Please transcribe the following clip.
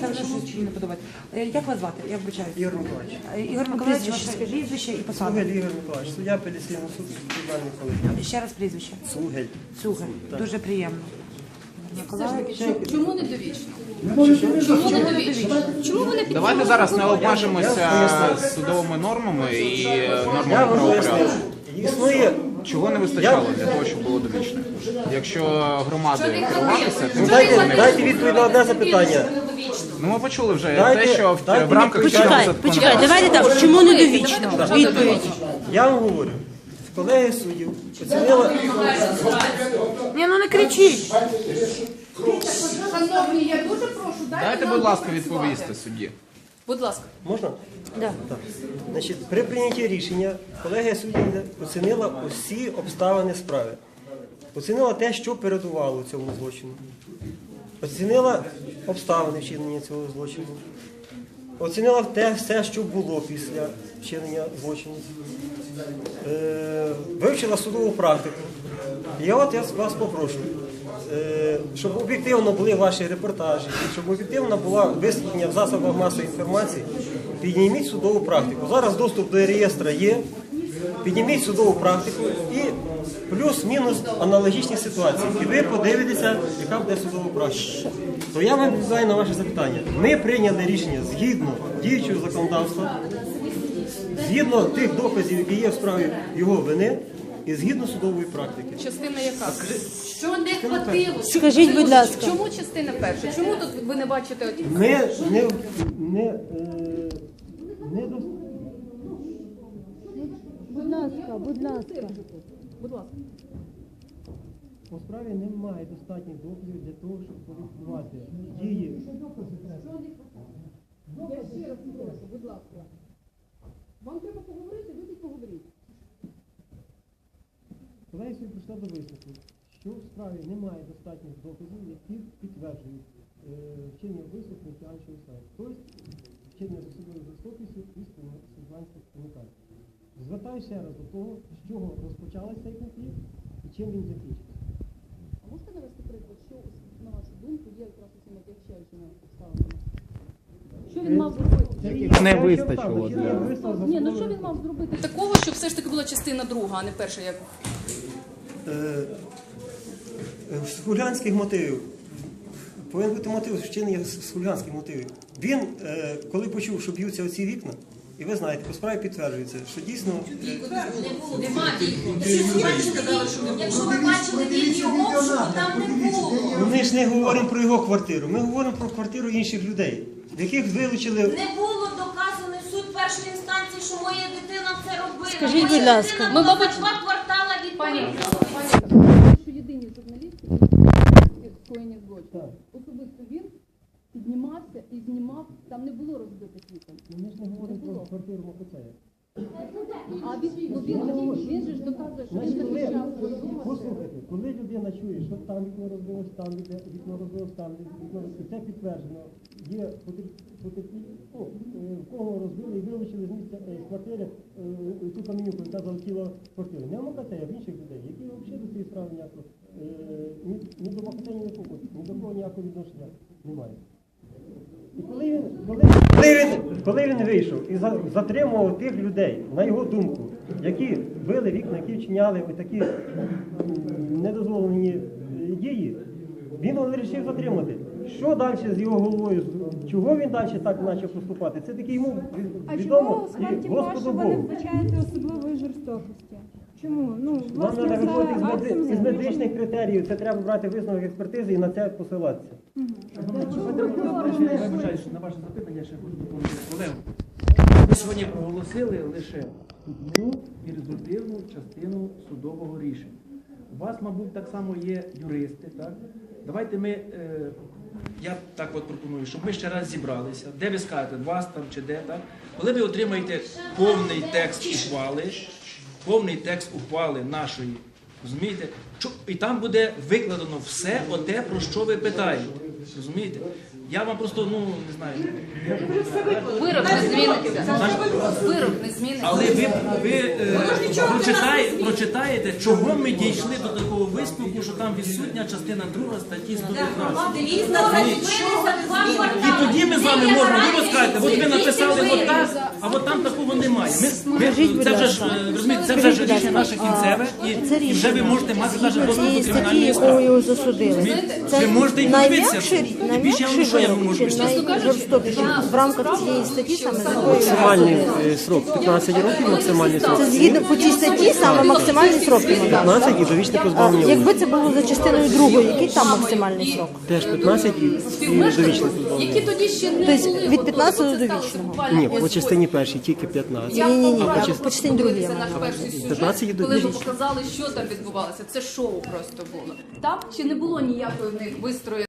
Це вже щось мені не подобається. Е, Як вас звати? Я вибачаю. Ігор Миколаївич. Е, Ігор Миколаївич, Прізвище ваше прізвище і посада. Сугель Ігор Миколаївич, суддя апеляційного суду Центральної колегії. Ще раз прізвище. Сугель. Цугель. Дуже приємно. Миколаївич. Чому не довічно? Чому не довічно? Чому ви не Давайте зараз не обмежимося судовими нормами і е, Я нормами вам пояснив. правопорядку. Існує. Чого не вистачало для того, щоб було довічно? Якщо громадою керуватися, то Дайте, дайте відповідь на одне запитання. Ну ми почули вже Дайте- те, що в, дайте в рамках відповідь. чинного Почекай, почекай, давайте так. Чому не довічно? Відповідь. Я вам говорю, колеги суддів оцінила. Ні, ну не кричіть. Шановні, я дуже прошу, дайте Дайте, нам будь ласка, відповісти судді. Будь ласка. Можна? Да. Так. Значить, при прийнятті рішення колегія суддів оцінила усі обставини справи. Оцінила те, що передувало цьому злочину. Оцінила обставини вчинення цього злочину. Оцінила те все, що було після вчинення злочину. Е, вивчила судову практику. І от я вас попрошу, е, щоб об'єктивно були ваші репортажі, щоб об'єктивно була висвітлення в засобах масової інформації, підніміть судову практику. Зараз доступ до реєстра є. Підніміть судову практику і плюс-мінус аналогічні ситуації. І ви подивитеся, яка буде судова практика. То я вам відповідаю на ваше запитання. Ми прийняли рішення згідно діючого законодавства, згідно тих доказів, які є в справі його вини, і згідно судової практики. Частина яка? Що не хватило? Що Скажіть, будь ласка. Чому частина перша? Чому тут ви не бачите? Ми не, не, е, не. Будь ласка, будь ласка. Будь ласка. По справі немає достатніх доказів для того, щоб кваліфікувати дії. Я ще раз прошу, будь ласка. Вам треба поговорити, ви тут поговоріть. Колеги сьогодні прийшла до висновку, що в справі немає достатніх доказів, які підтверджують е, вчинення вбивства Кнутянчого саме. Тобто вчинення з особливою жорстокістю і спонукання. Звертаю ще раз до того, з чого розпочався цей конфлікт і чим він закінчився. А можете навести приклад, що, на вашу думку, є якраз цими отягчаючими обставинами? Що він мав зробити? Не вистачило для- Ні, ну що він мав зробити? Такого, щоб все ж таки була частина друга, а не перша, як Е, е, з хуліганських мотивів. Повинен бути мотив вчинення з з хуліганських мотивів. Він, е, коли почув, що б'ються оці вікна, і ви знаєте, по справі підтверджується, що дійсно е, Якщо ви бачили відео обшуку, там не було. ми ж не говоримо про його квартиру, ми говоримо про квартиру інших людей, в яких вилучили. Не було доказано суд першої інстанції, що моя дитина це робила. Скажіть, будь ласка. Ми, мабуть, два квартала від Пані, що єдині журналісти, які скоєння. Особисто він піднімався і знімав, там не було розбитих вікон. Ми ж не говоримо про квартиру Мокоцея. А він, ну, він, він же ж доказує, що він захищав. послухайте, коли людина чує, що там вікно розбилось, там вікно вікно розбилось, там вікно розбилось, це підтверджено. Є потер- потерпілі, ну, е, в кого розбили і вилучили з місця е, з квартири е, ту камінюку, яка залетіла в квартиру. Не в Макатея, в інших людей, які взагалі до цієї справи ніякого, е, ні, ні до Макатея, ні до кого, ні до кого ніякого відношення немає. Коли він, коли, він, вийшов і затримував тих людей, на його думку, які били вікна, які вчиняли такі недозволені дії, він вирішив затримати. Що далі з його головою? Чого він далі так почав поступати? Це таки йому А відомо чому і Господу вашого ви не вбачаєте особливої жорстокості? Чому? Ну, Нам власне, треба виходити з, меди- із медичних критеріїв, це треба брати висновок експертизи і на це посилатися. Я вважаю, що на ваше запитання ще хочу доповнити колегу. Ви сьогодні проголосили лише одну і результативну частину судового рішення. У вас, мабуть, так само є юристи, так? Давайте ми, е, я так от пропоную, щоб ми ще раз зібралися. Де ви скажете, вас там чи де, так? Коли ви отримаєте повний текст ухвали, повний текст ухвали нашої, розумієте? І там буде викладено все оте, про що ви питаєте. Розумієте? Я вам просто, ну, не знаю. Вирок не зміниться. Вирок не зміниться. Але ви, ви е, прочитає- прочитаєте, чого ми дійшли до такого висновку, що там відсутня частина 2 статті 115. Дивіться, І тоді ми вами можемо, ви розкажете, от ви написали от так, а от там такого немає. Ми, ми, це вже ж, е, розумієте, це вже ж рішення наше кінцеве, і, і вже ви можете мати навіть доступ до кримінальної справи. його засудили. Ви можете і подивитися, і більше я вам що я вирок, можу найжорстокіший в рамках цієї статті саме за якою Максимальний е, срок 15 років, максимальний срок. це згідно по цій статті саме максимальний срок йому дали. 15 і довічне позбавлення волі. Якби це було за частиною другою, який там максимальний срок? Теж 15 і, і довічне позбавлення. Які тоді ще Тобто від готові, 15 до довічного. буквально Ні, по частині першій тільки 15. Ні, ні, ні, по, по частині другій Це наш перший сюжет, 15 до коли ви показали, що там відбувалося. Це шоу просто було. Там чи не було ніякої в них вистрої